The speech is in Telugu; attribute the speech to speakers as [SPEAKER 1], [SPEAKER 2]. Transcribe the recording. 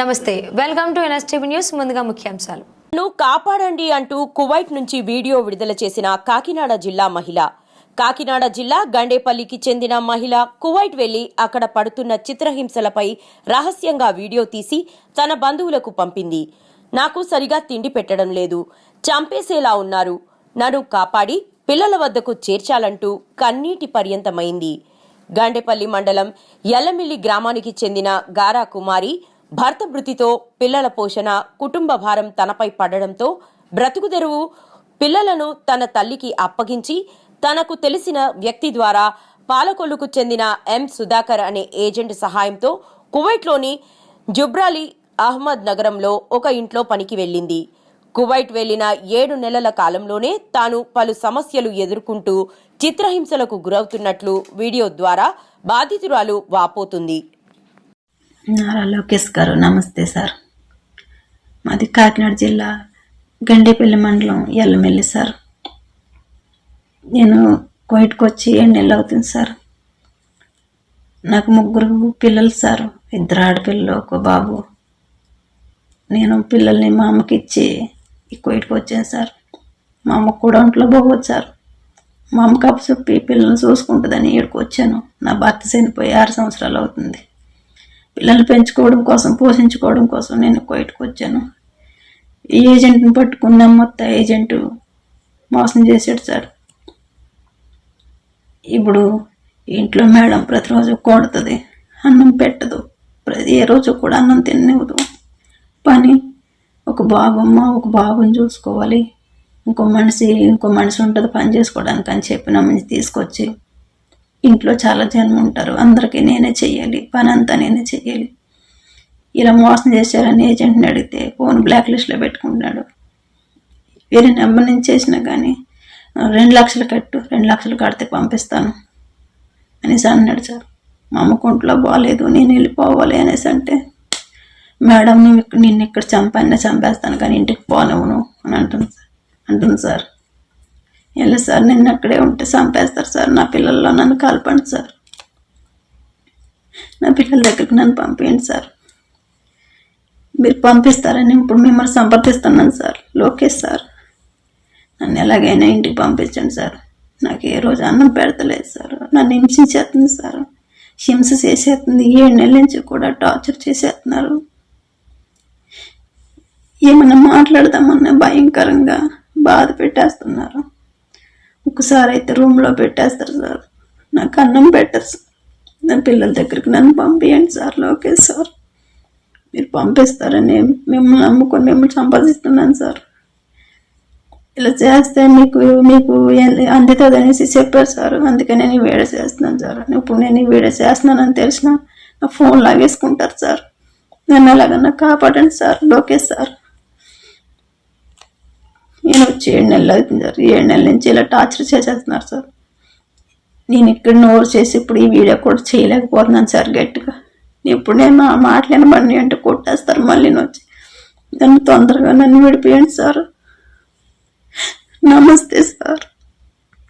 [SPEAKER 1] నమస్తే. వెల్కమ్ టు ఎన్ఎస్టీవీ న్యూస్ ముందుగా ముఖ్యాంశాలు.
[SPEAKER 2] ను కాపాడండి అంటూ కువైట్ నుంచి వీడియో విడుదల చేసిన కాకినాడ జిల్లా మహిళ. కాకినాడ జిల్లా గండేపల్లికి చెందిన మహిళ కువైట్ వెళ్ళి అక్కడ పడుతున్న చిత్రహింసలపై రహస్యంగా వీడియో తీసి తన బంధువులకు పంపింది. నాకు సరిగా తిండి పెట్టడం లేదు. చంపేసేలా ఉన్నారు. నన్ను కాపాడి పిల్లల వద్దకు చేర్చాలంటూ కన్నీటి పర్యంతమైంది. గండేపల్లి మండలం ఎల్లమిల్లి గ్రామానికి చెందిన గారా కుమారి భర్త మృతితో పిల్లల పోషణ కుటుంబ భారం తనపై పడడంతో బ్రతుకుదెరువు పిల్లలను తన తల్లికి అప్పగించి తనకు తెలిసిన వ్యక్తి ద్వారా పాలకొల్లుకు చెందిన ఎం సుధాకర్ అనే ఏజెంట్ సహాయంతో కువైట్లోని జుబ్రాలి అహ్మద్ నగరంలో ఒక ఇంట్లో పనికి వెళ్ళింది. కువైట్ వెళ్ళిన ఏడు నెలల కాలంలోనే తాను పలు సమస్యలు ఎదుర్కొంటూ చిత్రహింసలకు గురవుతున్నట్లు వీడియో ద్వారా బాధితురాలు వాపోతుంది.
[SPEAKER 3] నారా లోకేష్ గారు నమస్తే సార్. మాది కాకినాడ జిల్లా గండేపల్లి మండలం ఎల్లమెల్లి సార్. నేను కోయిట్కి వచ్చి ఏడు నెలలు అవుతుంది సార్. నాకు ముగ్గురు పిల్లలు సార్ ఇద్దరు ఆడపిల్లలు ఒక బాబు. నేను పిల్లల్ని మా అమ్మకి ఇచ్చి ఈ కోయిట్కి వచ్చాను సార్. మా అమ్మ కూడా ఒంట్లో బాగోదు సార్. మా అమ్మకి అప్పచెప్పి పిల్లల్ని చూసుకుంటుందని ఇక్కడికి వచ్చాను. నా భర్త చనిపోయి ఆరు సంవత్సరాలు అవుతుంది. పిల్లలు పెంచుకోవడం కోసం పోషించుకోవడం కోసం నేను కోయటకు వచ్చాను. ఈ ఏజెంట్ని పట్టుకున్నాం మొత్తం ఏజెంట్ మోసం చేశాడు సార్. ఇప్పుడు ఇంట్లో మేడం ప్రతిరోజు కొడుతుంది అన్నం పెట్టదు ప్రతి ఏ రోజు కూడా అన్నం తిననివ్వదు. పని ఒక బాబమ్మ ఒక బాబుని చూసుకోవాలి. ఇంకో మనిషి ఇంకో మనిషి ఉంటుంది పని చేసుకోవడానికి అని చెప్పి మనిషి తీసుకొచ్చి ఇంట్లో చాలా జనం ఉంటారు. అందరికీ నేనే చెయ్యాలి. పని అంతా నేనే చెయ్యాలి. ఇలా మోసం చేశారని ఏజెంట్ని అడిగితే ఫోన్ బ్లాక్ లిస్ట్లో పెట్టుకుంటున్నాడు. వేరే నెంబర్ నుంచి చేసినా కానీ రెండు లక్షలు కట్టు రెండు లక్షలు కడితే పంపిస్తాను అనేసి అన్నాడు సార్. మా అమ్మ కుంట్లో బాగాలేదు నేను వెళ్ళిపోవాలి అనేసి అంటే మేడం ఇక్కడ నిన్ను ఇక్కడ చంపానే చంపేస్తాను కానీ ఇంటికి పోనవును అని అంటుంది సార్. అంటుంది సార్. వెళ్ళి సార్ నిన్న అక్కడే ఉంటే చంపేస్తారు సార్. నా పిల్లల్లో నన్ను కలపండి సార్. నా పిల్లల దగ్గరికి నన్ను పంపించండి సార్. మీరు పంపిస్తారని ఇప్పుడు మిమ్మల్ని సంప్రదిస్తున్నాను సార్. లోకేష్ సార్ నన్ను ఎలాగైనా ఇంటికి పంపించండి సార్. నాకు ఏ రోజు అన్నం పెడతలేదు సార్. నన్ను హింసించేస్తుంది సార్. హింస చేసేస్తుంది. ఏడు నెలల నుంచి కూడా టార్చర్ చేసేస్తున్నారు. ఏమన్నా మాట్లాడదామన్నా భయంకరంగా బాధ పెట్టేస్తున్నారు. ఒకసారి అయితే రూమ్లో పెట్టేస్తారు సార్. నాకు అన్నం పెట్టరు సార్. నా పిల్లల దగ్గరికి నన్ను పంపించండి సార్ లోకేష్ సార్. మీరు పంపిస్తారని మిమ్మల్ని నమ్ముకొని మిమ్మల్ని సంపాదిస్తున్నాను సార్. ఇలా చేస్తే మీకు మీకు అందుతుంది అనేసి చెప్పారు సార్. అందుకని నేను ఈ వీడియో చేస్తున్నాను సార్. ఇప్పుడు నేను ఈ వీడియో చేస్తున్నానని తెలిసిన నా ఫోన్ లాగేసుకుంటారు సార్. నన్ను ఎలాగన్నా కాపాడండి సార్ లోకేష్ సార్. నేను వచ్చి ఏడు నెలలు అవుతుంది సార్. ఏడు నెలల నుంచి ఇలా టార్చర్ చేసేస్తున్నారు సార్. నేను ఇక్కడ నోరు చేసి ఇప్పుడు ఈ వీడియో కూడా చేయలేకపోతున్నాను సార్ గట్టిగా. ఇప్పుడు నేను మా మాటలేని బండి అంటే కొట్టేస్తారు మళ్ళీ నేను వచ్చి. నన్ను తొందరగా నన్ను విడిపోయండి సార్. నమస్తే సార్.